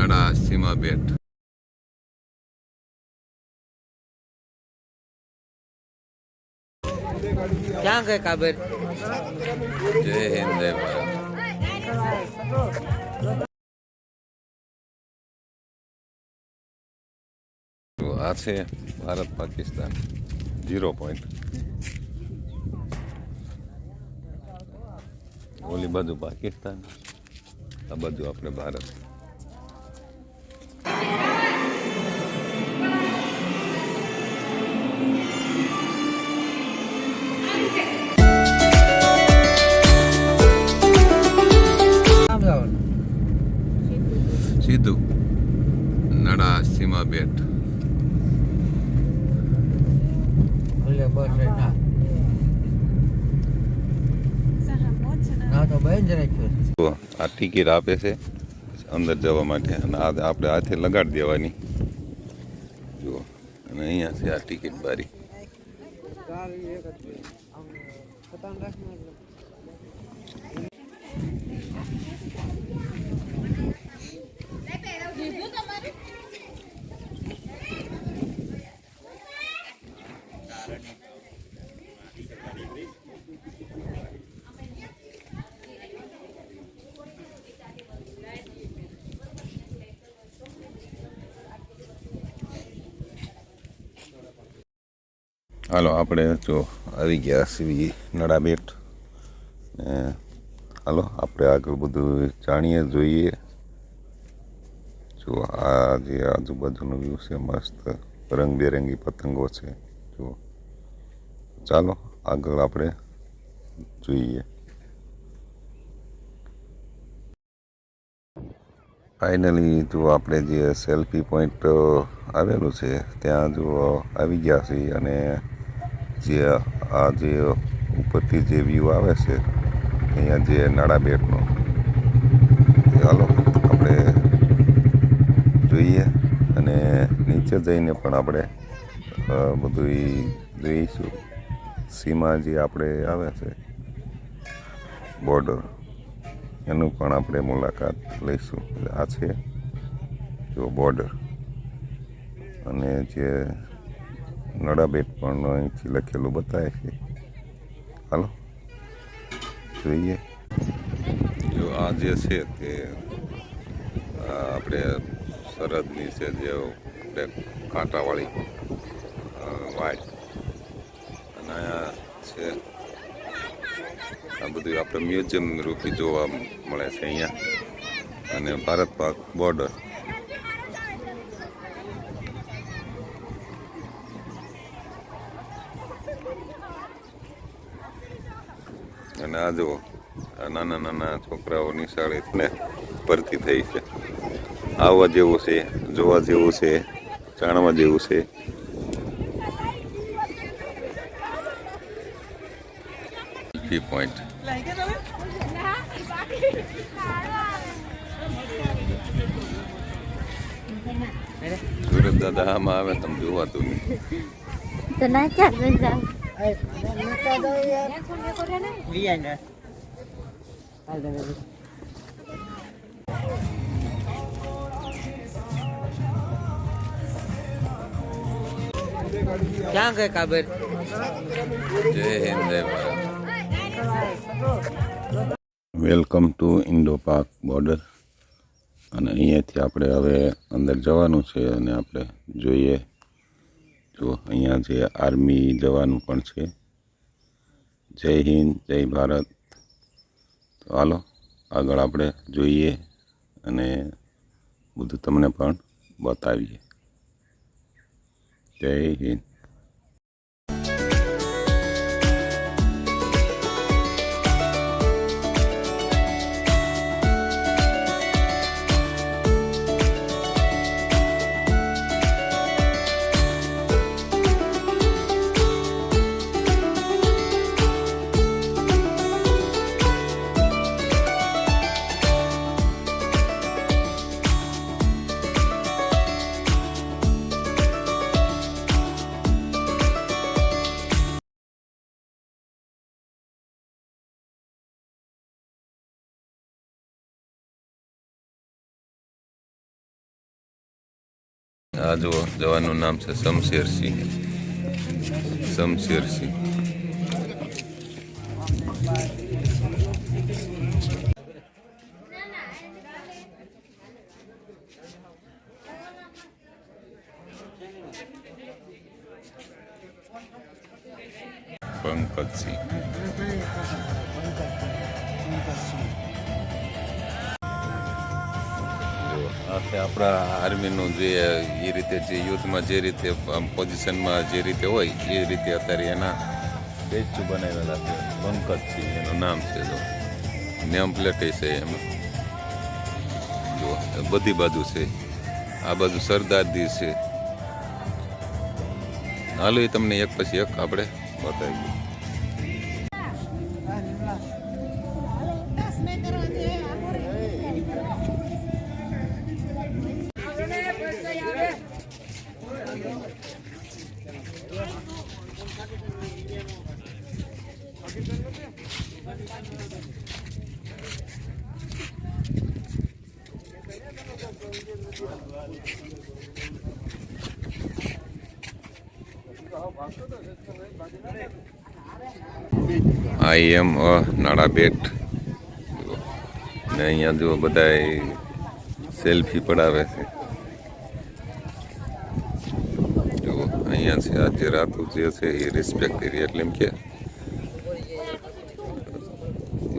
નડા સીમા બેટ ક્યાં ગઈ કાબર જય હિન્દ જય ભારત તો આ છે ભારત પાકિસ્તાન ઝીરો પોઈન્ટ ઓલી બાજુ પાકિસ્તાન આ બાજુ આપણે ભારત બેટ. આ ટિકિટ આપે છે અંદર જવા માટે. અને આ આપણે હાથે લગાડી દેવાની. જુઓ અને અહીંયા છે આ ટિકિટ બારી. હાલો, આપણે જો આવી ગયા છીએ નડાબેઠ ને હાલો, આપણે આગળ બધું જાણીએ, જોઈએ. જો આ જે આજુબાજુનો વ્યૂ છે, મસ્ત રંગબેરંગી પતંગો છે. જુઓ ચાલો, આગળ આપણે જોઈએ. ફાઇનલી જો આપણે જે સેલ્ફી પોઈન્ટ આવેલું છે, ત્યાં જો આવી ગયા છીએ અને જે આ જે ઉપરથી જે વ્યૂ આવે છે, અહીંયા જે નાળા બેટનો ચાલો આપણે જોઈએ અને નીચે જઈને પણ આપણે બધું જોઈશું. સીમા જે આપણે આવે છે બોર્ડર એનું પણ આપણે મુલાકાત લઈશું. આ છે, જો બોર્ડર અને જે નડાબેટ પણ અહીંથી લખેલું બતાવે છે. હાલો, જોઈએ. જો આ જે છે તે આપણે સરહદની છે જે આપણે કાંટાવાળી વાય. અને છે, આ બધું આપણે મ્યુઝિયમ રૂપી જોવા મળે છે અહીંયા. અને ભારત પાક બોર્ડર. આ જુઓ નાના નાના છોકરાઓ ને ભરતી થઈ છે. આવવા જેવું છે, જોવા જેવું છે, જાણવા જેવું છે. કી પોઈન્ટ સુરત દાદા, આમાં આવે, તમે જોવાતું નહીં. ક્યાં ગઈ કાબર? Jai Hind Jai Bharat. Welcome to Indo Pak border. અને અહીંયાથી આપણે હવે અંદર જવાનું છે અને આપણે જોઈએ જો અહીંયા જે આર્મી જવાનું પણ છે. જય હિન્દ, જય ભારત. તો હાલો, આગળ આપણે જોઈએ અને બધું તમને પણ બતાવીએ. જય હિન્દ. આ જુઓ જવાનું નામ છે શમશેરસિંહ શમશેરસિંહ પંકજસિંહ જો આ આપણા આર્મીનું જે, એ રીતે જે યુદ્ધમાં જે રીતે પોઝિશનમાં જે રીતે હોય, એ રીતે અત્યારે એના સ્ટેચ્યુ બનાવેલા છે. પંકજસિંહ એનું નામ છે જો. નેમ પ્લેટ છે એમાં. જો, બધી બાજુ છે. આ બાજુ સરદારજી છે. હાલો એ તમને એક પછી એક આપણે બતાવી આઈ એમ, અ નાળા બેટ ને અહીંયા જુઓ બધા સેલ્ફી પડાવે છે. જુઓ, અહીંયા છે આ જે રાતું જે છે એ રિસ્પેક્ટ એરિયા એટલે એમ કે.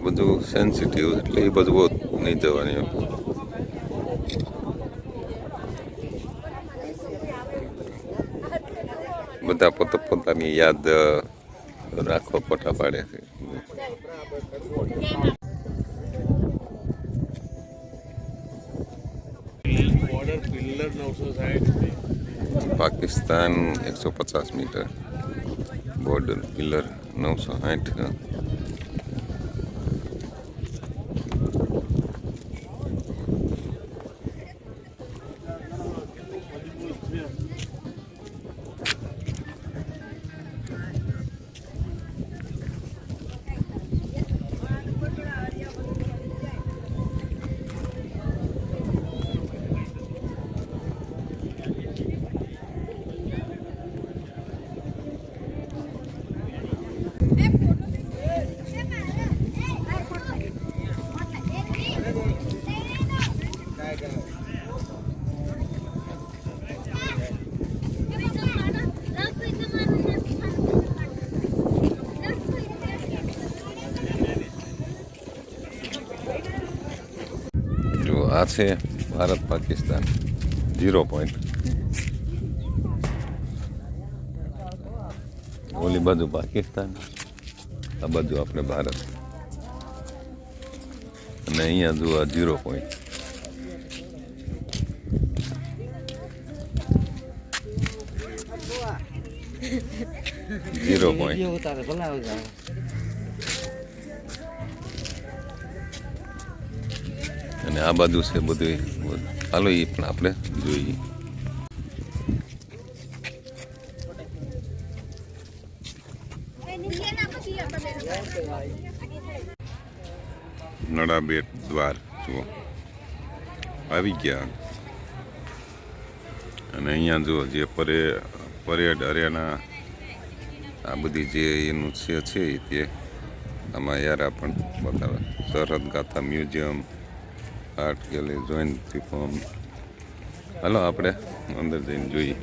બધું સેન્સિટિવ એટલે એ બધું નહીં જવાની. બધા પોત પોતાની યાદ અ, રાખવા ફોટા પાડે છે પાકિસ્તાન એકસો પચાસ મીટર બોર્ડર પિલર નવસો સાઠ છે ભારત પાકિસ્તાન ઝીરો પોઈન્ટ ઓલી બાજુ પાકિસ્તાન આ બાજુ આપણે ભારત અને અહીંયા જુઓ ઝીરો પોઈન્ટ ઝીરો પોઈન્ટ અને આ બાજુ છે બધું હાલો એ પણ આપણે જોઈએ. નડા બેટ દ્વાર, જુઓ. આવી ગયા. અને અહીંયા જુઓ જે પરે, પરેડ હરિયાણા આ બધી જે એનું છે છે તે. આમાં યારા પણ બતાવે. Sarhad Gatha museum. Art gallery joint form હાલો આપણે અંદર જઈને જોઈએ.